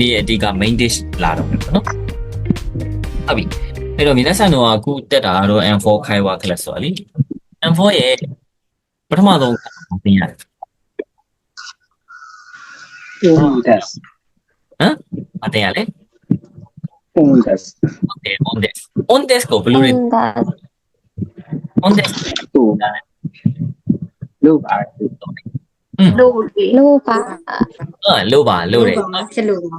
နေ့ရဲ့အဓိက main dish လာတော့မယ်ပေါ့နော်ဟုတ်ပြီအဲ့တော့မျက်နှာဆန်တော့အခုတက်တာကတော့ M4 Kaiwa class ဆိုတာလी M4 ရဲ့ပထမဆုံးသင်ရတယ်ပုံတက်ဟမ်အတင်ရလေပုံတက်โอเค on this on this ကိုဘယ်လိုလဲ on this တူလို့ပါတယ် လို့လေ lupa အဲ့လို့ပါလို့တယ်ဖြစ်လို့ပါ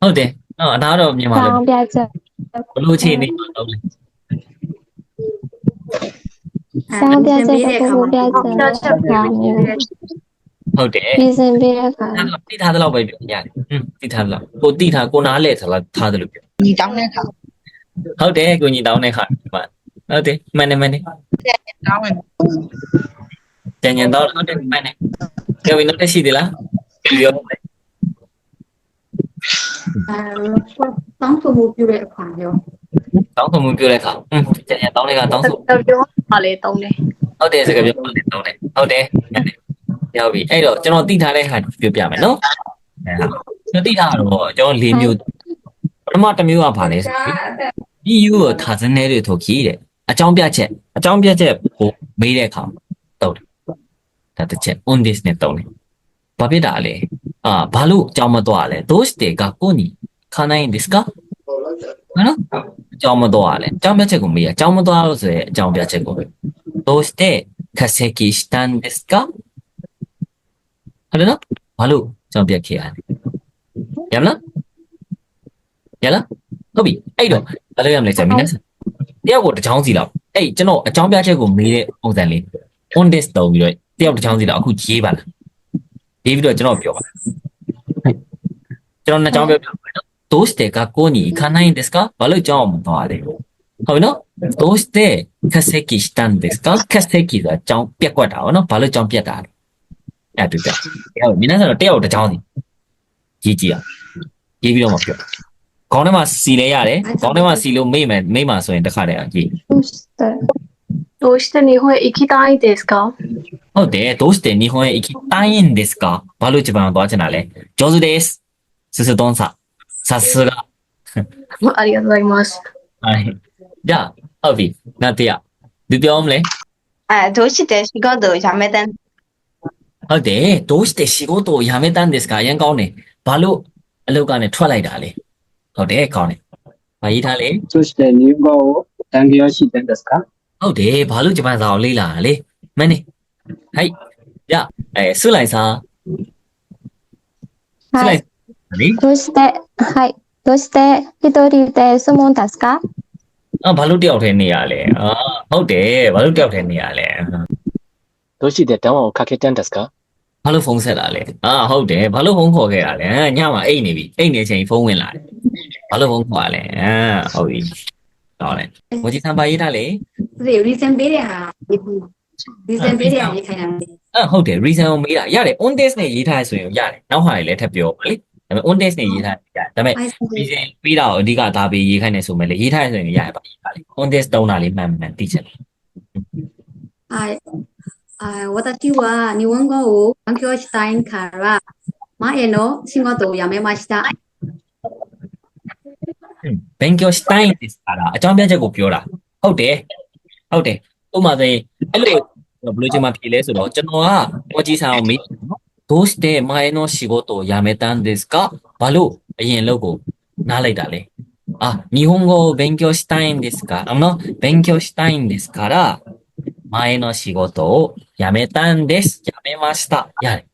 ဟုတ်တယ်နော်ဒါတော့မြန်မာလို sound ပြချက်ဘယ်လိုအခြေအနေတော့လဲ sound ပြချက်ကိုကိုပြချက်နဲ့ဒါမျိုးဟုတ်တယ်ပြင်ဆင်ပေးတဲ့အခါအဲ့တော့တိထားသလောက်ပဲပြောရတယ်ဟွန်းတိထားသလောက်ကိုတိထားကိုနားလဲဆိုတော့ထားသလိုပြောညီတောင်းတဲ့ခါဟုတ်တယ်ကိုညီတောင်းတဲ့ခါဒီမှာဟုတ်တယ်မှန်တယ်မှန်တယ်တောင်းဝင်ကြံကြံတော့ဟုတ်တယ်မှန်တယ် ကျော်ဝင်တော့ရှိသေးလားပြောမယ်အဲတောင်းဆိုမှုပြုတဲ့အခါရောတောင်းဆိုမှုပြောတဲ့ခါဟွန်းကြံကြံတောင်းတဲ့ခါတောင်းဆိုတော်ပြောပါလေတုံးတယ်ဟုတ်တယ်စကားပြောတယ်တောင်းတယ်ဟုတ်တယ်မှန်တယ်ရောက်ပြီအဲ့တော့ကျွန်တော်တိထားတဲ့ခါပြောပြမယ်နော်အဲ့ဒါကျွန်တော်တိထားတော့ကျွန်တော်၄မျိုးပထမတစ်မျိုးကဘာလဲဆိုပြီး EU ကိုထားစနေတွေထုတ်ကြည့်တဲ့အကြောင်းပြချက်အကြောင်းပြချက်ကိုမေးတဲ့အခါတုတ်တယ် ဒါတစ်ချက် on this နဲ့တုံးတယ်ဘာဖြစ်တာလဲအာဘာလို့အကြောင်းမတော့လဲどうして学校に行かないんですかနော်အကြောင်းမတော့လဲအကြောင်းပြချက်ကိုမေးရအကြောင်းမတော့လို့ဆိုရဲအကြောင်းပြချက်ကိုどうして欠席したんですかဟုတ်တယ်နော်ဘာလို့အကြောင်းပြခဲ့ရလဲရမလားရလားဟုတ်ပြီအဲ့တော့ဘာလို့ရမလဲဆိုတော့မင်းတယောက်ကိုတစ်ချောင်းစီလောက်အဲ့ကျွန်တော်အကြောင်းပြချက်ကိုမေးတဲ့ပုံစံလေး on this တုံးပြီးတော့ တယောက်တစ်ချောင်းစီလောက်အခုရေးပါလားရေးပြီးတော့ကျွန်တော်ပြောပါကျွန်တော်နှစ်ချောင်းပြောပြမယ်နော်どうして学校に行かないんですかဘာလို့ကြောင်းမသွားလဲဟုတ်ပြီနော်どうして欠席したんですか欠席ဆိုတာကြောင်းပြက်ကွက်တာဗောနော်ဘာလို့ကြောင်းပြက်တာလဲအဲ့တူပြဟုတ်မင်းတို့တယောက်တစ်ချောင်းစီရေးကြည့်အောင်ရေးပြီးတော့မှပြောခေါင်းထဲမှာစီလဲရတယ်ခေါင်းထဲမှာစီလို့မိမယ်မိမှာဆိုရင်တစ်ခါတည်းရေး どうして どうして日本へ行きたいですかဟုတ်တယ်どうして日本へ行きたいんですかဘာလို့ဂျပန်သွားချင်တာလဲ上手ですすすどんささすがありがとうございますはいじゃあဟုတ်ပြီနောက်တစ်ယောက်ဒီပြောမလဲ အဲどうして仕事を辞めたんဟုတ်တယ်どうして仕事を辞めたんですかအရင်ကောင်းတယ်ဘာလို့အလုပ်ကနေထွက်လိုက်တာလဲဟုတ်တယ်ကောင်းတယ်ဘာရေးထားလဲ そして日本語を勉強してんですか ဟုတ်တယ်ဘာလို့ဂျပန်စာကိုလေ့လာတာလဲမင်းနေဟိုက်じゃあအဲဆုလိုက်စာဆု は လိုက် い လေ どうしてはいどうして一人で住むんですか အာဘာလို့တယောက်တည်းနေရလဲအာဟုတ်တယ်ဘာလို့တယောက်တည်းနေရလဲ どうして電話をかけたんですか ဘာလို့ဖုန်းဆက်တာလဲအာဟုတ်တယ်ဘာလို့ဖုန်းခေါ်ခဲ့တာလဲအာညမှာအိတ်နေပြီအိတ်နေချိန်ဖုန်းဝင်လာတယ်ဘာလို့ဖုန်းခေါ်ရလဲအာဟုတ်ပြီ တော့လေဝကြီးဆန်ပါရေးတာလေ ဒီ reason ပေးတဲ့ဟာဒီ reason ပေးတဲ့ဟာရေးခိုင်းတာ အာဟုတ်တယ် reason ကိုမေးတာရတယ် on this နဲ့ရေးထားရဆိုရင်ရတယ်နောက်ဟာတွေလည်းထပ်ပြောပါလေဒါပေမဲ့ on this နဲ့ရေးထားရတယ်ဒါပေမဲ့ reason ပြီးတာကိုအဓိကဒါပေးရေးခိုင်းနေဆိုမဲ့လေရေးထားရဆိုရင်ရတယ်ပါရေးပါလေ on this တုံးတာလေးမှန်မှန်သိချင်တယ် はい。あ私は日本語を勉強したいから、前の仕事を辞めました。 勉強したいんですからအကြောင်းပြချက်ကိုပြောတာဟုတ်တယ်ဟုတ်တယ်ဥပမာဆိုရင်အဲ့လိုဘယ်လိုချင်မှဖြေလဲဆိုတော့ကျွန်တော်ကဝကြီးဆန်အောင်မေးတယ်နော်どうして前の仕事を辞めたんですかဘာလို့အရင်လုပ်ကိုနားလိုက်တာလဲあ日本語を勉強したいんですかあの勉強したいんですから前の仕事を辞めたんです辞めましたရတယ်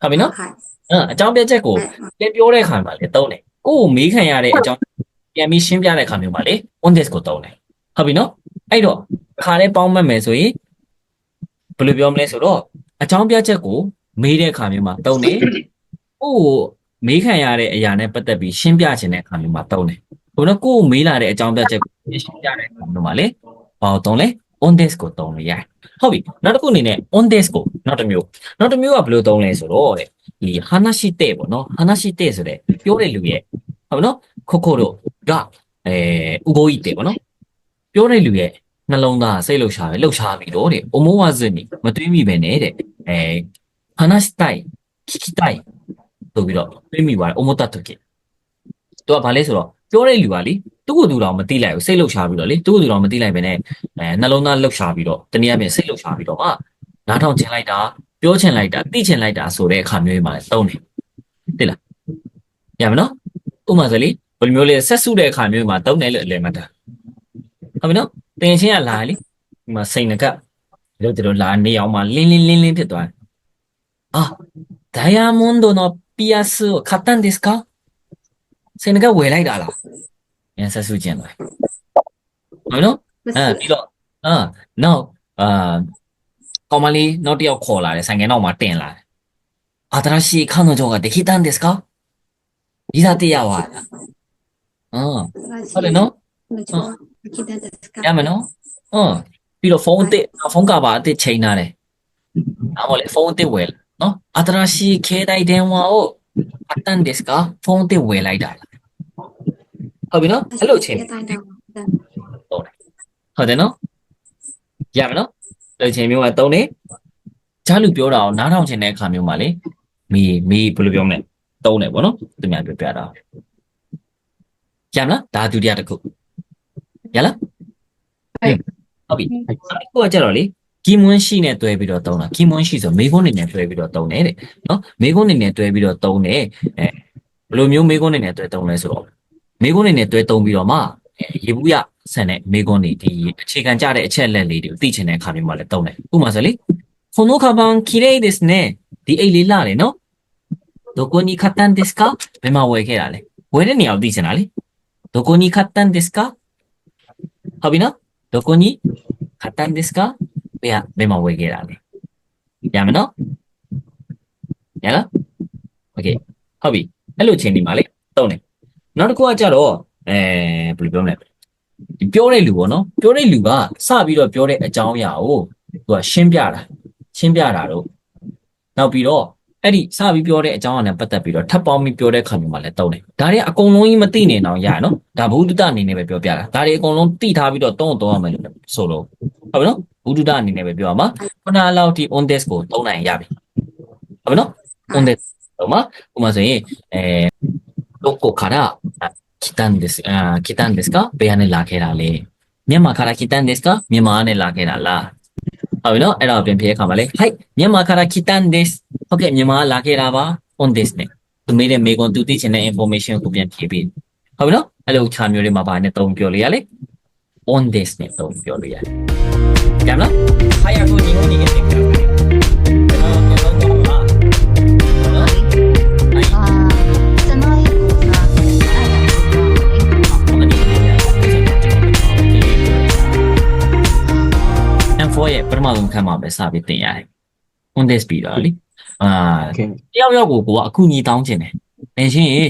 ဟုတ်ပြီနော် はい。 အဲ့အကြောင်းပြချက်ကို ပြန်ပြောတဲ့အခါမှာလေတုံးတယ် ကိုကိုမေးခံရတဲ့အကြောင်းပြန်ပြီးရှင်းပြတဲ့အခါမျိုးပါလေ on this ကိုတောင်းတယ်ဟုတ်ပြီနော်အဲ့တော့ခါလေးပေါင်းမှတ်မယ်ဆိုရင်ဘယ်လိုပြောမလဲဆိုတော့အကြောင်းပြချက်ကိုမေးတဲ့အခါမျိုးမှာတုံးတယ်ကိုကိုမေးခံရတဲ့အရာနဲ့ပတ်သက်ပြီးရှင်းပြခြင်းတဲ့အခါမျိုးမှာတုံးတယ်ဘုနော်ကိုကိုမေးလာတဲ့အကြောင်းပြချက်ကိုရှင်းပြတဲ့အခါမျိုးမှာလေဘာတုံးလဲ on this ကိုတုံးလို့ရတယ်ဟုတ်ပြီနောက်တစ်ခုအနေနဲ့ on this ကိုနောက်တစ်မျိုးနောက်တစ်မျိုးကဘယ်လိုတုံးလဲဆိုတော့တဲ့ဒီ hanashi te ပေါ့နော် hanashi te ဆိုတဲ့ပြောတဲ့လူရဲ့ ဟုတ်နော်ခုတ်ခုတ်တို့ကအဲဥပိုးကြီးတယ်ပေါ့နော်ပြောတဲ့လူရဲ့နှလုံးသားစိတ်လှုပ်ရှားပဲလှုပ်ရှားပြီးတော့တဲ့အမိုးဝါစစ်နီမတွေးမိပဲနဲ့တဲ့အဲဟာနာစတိုင်ခီခီတိုင်ဆိုပြီးတော့တွေးမိပါတယ်အမိုးတတ်တုကေသူကဘာလဲဆိုတော့ပြောတဲ့လူကလေသူ့ကိုယ်သူတော်မသိလိုက်ဘူးစိတ်လှုပ်ရှားပြီးတော့လေသူ့ကိုယ်သူတော်မသိလိုက်ပဲနဲ့အဲနှလုံးသားလှုပ်ရှားပြီးတော့တနည်းအားဖြင့်စိတ်လှုပ်ရှားပြီးတော့မှနားထောင်ချင်လိုက်တာပြောချင်လိုက်တာသိချင်လိုက်တာဆိုတဲ့အခါမျိုးမှာတုံးတယ်တိလားရမနော် ဥပမာဆိုလေဘယ်လိုမျိုးလဲဆက်စုတဲ့အခါမျိုးမှာတုံးတယ်လို့အလယ်မှတ်တာဟုတ်ပြီနော်တင်ချင်းကလာလေဒီမှာစိန်ကတို့တို့လာနေအောင်မှာလင်းလင်းလင်းလင်းဖြစ်သွားတယ်အာဒိုင်ယာမွန်ဒိုနော်ပီယာစကိုခတ်တန်ဒစ်ကာစိန်ကဝယ်လိုက်တာလားမြန်ဆက်စုခြင်းလားဟုတ်နော်အဲပြီးတော့အာ now အာကောင်မလေးနောက်တစ်ယောက်ခေါ်လာတယ်ဆိုင်ကယ်နောက်မှာတင်လာတယ်အာတရာရှိခန်းတော်ကတခိတန်ဒစ်ကာ ဗီဇာတက်ရပါလားဟုတ်ဟုတ်တယ်နော်ရမယ်နော်ဟုတ်ပြီးတော့ဖုန်းအစ်ဖုန်းကပါအစ်ချိန်ထားတယ်အားမလဲဖုန်းအစ်ဝယ်နော်အတရာရှိခဲတိုင်းတန်ဝါကိုအတန်ဒစ်ကဖုန်းအစ်ဝယ်လိုက်တာဟုတ်ပြီနော်အဲ့လိုချိန်ဟုတ်တယ်ဟုတ်တယ်နော်ရမယ်နော်လိုချိန်မျိုးက၃နေဂျာလူပြောတာအောင်နားထောင်ချင်တဲ့အခါမျိုးမှာလေမေမေဘယ်လိုပြောမလဲ တုံးတယ်ပေါ့နော်သူများပြောပြတာရမလားဒါဒုတိယတစ်ခုရလားဟုတ်ပြီအခုကကြတော့လေကီမွန်းရှိနဲ့တွဲပြီးတော့တုံးတာကီမွန်းရှိဆိုမေခွန်းနေနဲ့တွဲပြီးတော့တုံးတယ်တဲ့နော်မေခွန်းနေနဲ့တွဲပြီးတော့တုံးတယ်အဲဘယ်လိုမျိုးမေခွန်းနေနဲ့တွဲတုံးလဲဆိုတော့မေခွန်းနေနဲ့တွဲတုံးပြီးတော့မှရေဘူးရ ဆန်တဲ့မိကွန်းတွေဒီအခြေခံကြတဲ့အချက်လက်လေးတွေကိုသိချင်တဲ့အခါမျိုးမှာလည်းတုံးတယ်ဥပမာဆိုလေこのカバン綺麗ですねဒီအိတ်လေးလာတယ်နော် どこに買ったんですかမြန်မာဝယ်ခဲ့တာလေဝယ်တဲ့နေရာကိုသိချင်တာလေどこに買ったんですかဟုတ်ပြီနော်どこに買ったんですかဘယ်မြန်မာဝယ်ခဲ့တာလေရမယ်နော်ရလား okay ဟုတ်ပြီအဲ့လိုချိန်ဒီမှာလေတုံးတယ်နောက်တစ်ခုကကြတော့အဲဘယ်လိုပြောမလဲပြောတဲ့လူပေါ့နော်ပြောတဲ့လူကစပြီးတော့ပြောတဲ့အကြောင်းအရာကိုသူကရှင်းပြတာရှင်းပြတာတော့နောက်ပြီးတော့ အဲ့ဒီစပြီးပြောတဲ့အကြောင်းအရာနဲ့ပတ်သက်ပြီးတော့ထပ်ပေါင်းပြီးပြောတဲ့ခါမျိုးမှာလည်းတုံးတယ်ဒါတွေအကုန်လုံးကြီးမသိနေအောင်ရရနော်ဒါဘုဒ္ဓတအနေနဲ့ပဲပြောပြတာဒါတွေအကုန်လုံးသိထားပြီးတော့တုံးတော့ရမယ်လို့ဆိုလို့ဟုတ်ပြီနော်ဘုဒ္ဓတအနေနဲ့ပဲပြောရမှာခုနလောက်ဒီ on desk ကိုတုံးနိုင်ရပြီဟုတ်ပြီနော် on desk တော့မှာဥပမာဆိုရင်အဲどこから来たんですあ来たんですかဘယ်ကနေလာခဲ့တာလဲမြန်မာから来たんですかမြန်မာကနေလာခဲ့တာလားဟုတ်ပြီနော်အဲ့တော့ပြန်ဖြေခါမှာလေはいမြန်မာから来たんです ဟုတ်ကဲ့မြန်မာလာခဲ့တာပါ on this နဲ့သူမေးတဲ့မေကွန်သူသိချင်တဲ့ information ကိုပြန်ဖြည့်ပေးဟုတ်ပြီနော်အဲ့လိုခြားမျိုးတွေမှာဗာနဲ့တုံးပြောလေရလေ on this နဲ့တုံးပြောလေရတယ်ကြမ်းလား higher ကိုဒီနေ့နေခဲ့တယ်4ရဲ့ပထမဆုံးခန်းမှာပဲစပြီးတင်ရတယ်။ on this ပြီးတော့လी။ အာတယောက်ယောက်ကိုကိုကအခုညီတောင်းချင်တယ်နေရှင်ရေ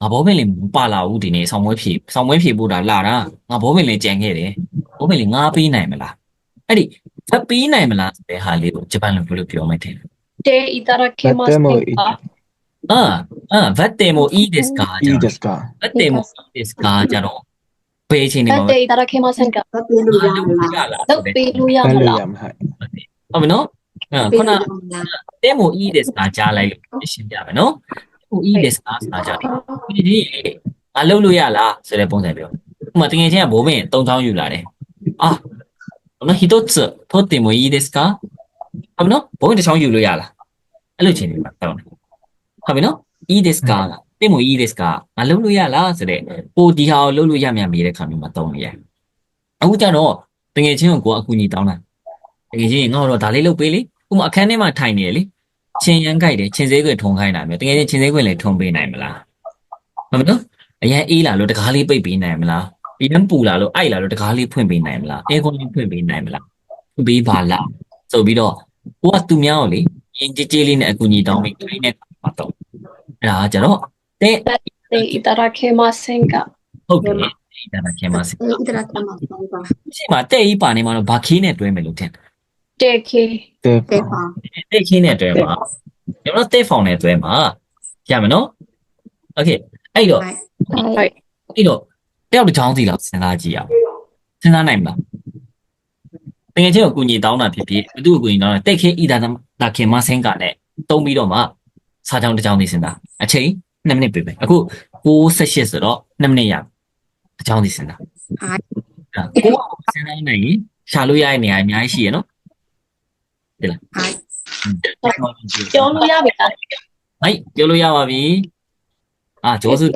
ငါဘောပင်လေးမပါလာဘူးဒီနေ့ဆောင်းပွဲဖြေဆောင်းပွဲဖြေဖို့တာလာတာငါဘောပင်လေးကြံခဲ့တယ်ဘောပင်လေးငါပေးနိုင်မလားအဲ့ဒီဖက်ပေးနိုင်မလားဆိုတဲ့ဟာလေးကိုဂျပန်လိုပြောလို့ပြောမယ်ထင်တယ်တေအီတာရာကေမတ်အာအာဗတ်တေမိုအီဒစ်ကာအီဒစ်ကာဗတ်တေမိုအီဒစ်ကာကြတော့ပေးချင်နေမှာဗတ်တေတာရာကေမတ်ဆန်ကာဗတ်ပေးလို့ရမလားတော့ပေးလို့ရမလားဟုတ်ပြီနော်ခုန လို့ရမလား တဲမိုいいですかကြားလိုက်လို့ရှင်းပြမယ်နော်။ဟိုいいですかဆိုတာကြားတယ်။ဒီဒီငါလုပ်လို့ရလားဆိုတဲ့ပုံစံပြော။ဥပမာတကယ်ချင်းကဘိုးမင်း၃ချောင်းယူလာတယ်။အာこの一つ取ってもいいですかဟုတ်ပြီနော်ဘိုးမင်းတစ်ချောင်းယူလို့ရလား။အဲ့လိုချင်းနေမှာတောင်းတယ်။ဟုတ်ပြီနော်いいですかတဲ့မိုいいですかငါလုပ်လို့ရလားဆိုတဲ့ပိုဒီဟာကိုလုပ်လို့ရမြန်မေးတဲ့ခါမျိုးမှာတောင်းနေရ။အခုကျတော့တကယ်ချင်းကိုကိုကအကူကြီးတောင်းတာ။တကယ်ချင်းငါတော့ဒါလေးလုပ်ပေးလေ။ ဥမာအခန်းထဲမှာထိုင်နေလေခြင်ရမ်းကြိုက်တယ်ခြင်သေးခွေထုံခိုင်းတာမျိုးတကယ်ချင်းခြင်သေးခွေလည်းထုံပေးနိုင်မလားမဟုတ်နော်အရင်အေးလာလို့တကားလေးပိတ်ပေးနိုင်မလားပြန်ပူလာလို့အိုက်လာလို့တကားလေးဖွင့်ပေးနိုင်မလားအဲကွန်လေးဖွင့်ပေးနိုင်မလားဖွင့်ပေးပါလားဆိုပြီးတော့ကိုကသူများကိုလေရင်ကြည်ကြည်လေးနဲ့အကူအညီတောင်းပြီးခိုင်းနေတာပါတော့အဲ့ဒါကြတော့တဲ့တဲ့ဣတရာခေမစင်ကဟုတ်ကဲ့ဣတရာခေမစင်ဣတရာခေမစင်ပါရှိမှာတဲ့ဤပါနေမှာတော့ဘာခေးနဲ့တွဲမယ်လို့ထင်တယ် 10k တဲ့ဟာတဲ့ခင်းနဲ့တွဲမှာကျွန်တော်တဲ့ဖောင်နဲ့တွဲမှာရမယ်နော်โอเคအဲ့တော့ဟုတ်အဲ့တော့တယောက်တစ်ချောင်းစီလောက်စဉ်းစားကြည့်ရအောင်စဉ်းစားနိုင်မလားတကယ်ချင်းကိုကုညီတောင်းတာဖြစ်ဖြစ်ဘသူ့ကိုကုညီတောင်းတာတဲ့ခင်းဤတာတာခင်မဆင်းကနဲ့တုံးပြီးတော့မှစားချောင်းတစ်ချောင်းစီစဉ်းစားအချိန်2မိနစ်ပြပဲအခု68ဆိုတော့2မိနစ်ရတစ်ချောင်းစီစဉ်းစားကိုကစဉ်းစားနိုင်ရင်ရှာလို့ရတဲ့နေရာအများကြီးရှိရနော် 对了，好，嗯，九路要不？要？あ、上手。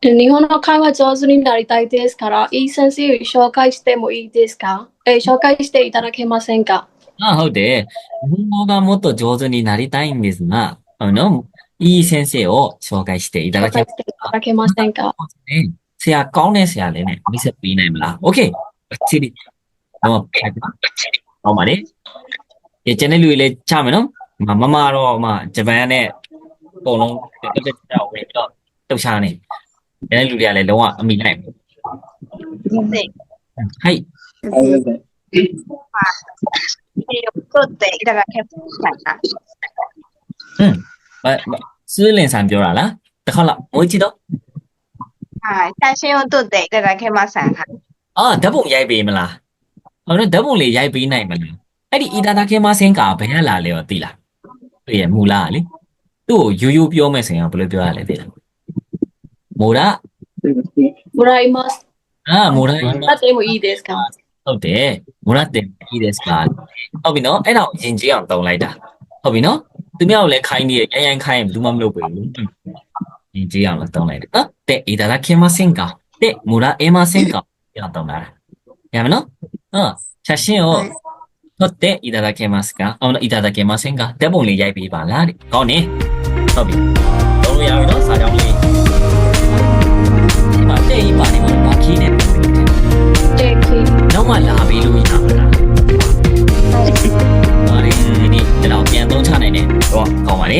日本の会話上手になりたいですから、いい先生を紹介してもいいですか？え、紹介していただけませんか？あ、ほうで、日本語がもっと上手になりたいんですが、あの、いい先生を紹介していただけませんか？せや、高年せやでね、見せていないもんな。OK! ばっちり。 တော့ဖြတ်ပါဟောပါလေရကျန်တဲ့လူတွေလည်းချမယ်နော်မမတော့မှဂျပန်နဲ့အကုန်လုံးတက်တက်ကြဝင်တော့တုတ်ချနေကျန်တဲ့လူတွေကလည်းလုံးဝအမိလိုက်ဘူးဟိုက်ဟုတ်တယ်ဒါကခက်ဆိုင်တာဟမ်ဘာစွလင်ဆန်ပြောတာလားတစ်ခါလောက်မွေးကြည့်တော့ဟာတန်ရှင်းဟုတ်တယ်ဒါကခက်မဆန်ဟာအော်ဓာတ်ပုံရိုက်ပေးမလား အောင်တော့ဓာတ်ပုံလေးရိုက်ပေးနိုင်မလားအဲ့ဒီအီတာတာခင်မဆင်းကဘယ်ကလာလဲတော့သိလားသူ့ရဲ့မူလကလေသူ့ကိုရိုးရိုးပြောမယ်ဆိုရင်ဘယ်လိုပြောရလဲသိလားမိုရာ Moraimas အာမိုရာ Tatemo i desu ka ဟုတ်တယ်မိုရာတင်ပြီးတဲ့စကားဟုတ်ပြီနော်အဲ့တော့ယဉ်ကျေးအောင်တုံလိုက်တာဟုတ်ပြီနော်သူများကိုလည်းခိုင်းနေရရိုင်းရိုင်းခိုင်းဘူးမှမလုပ်ဘူးယဉ်ကျေးအောင်လည်းတုံလိုက်တယ်နော်တဲ့အေဒါလာခင်မစင်ကတဲ့မိုရာအေမစင်ကရအောင်တုံလာရမနော် ဟုတ်写真を撮っていただけますかあの、いただけませんかဓာတ်ပုံလေးရိုက်ပေးပါလားတဲ့ကောင်းနေဟုတ်ပြီတော့လို့ရပြီနော်စာကြောင်းလေးဒီမှာတဲ့ဤပါနေမှာဘာခီးနေလဲ 定期。 နောက်မှလာပြီးလို့ရမှာလားဟာဒီဒီတော့ပြန်သုံးချနိုင်တယ်တော့ကောင်းပါလေ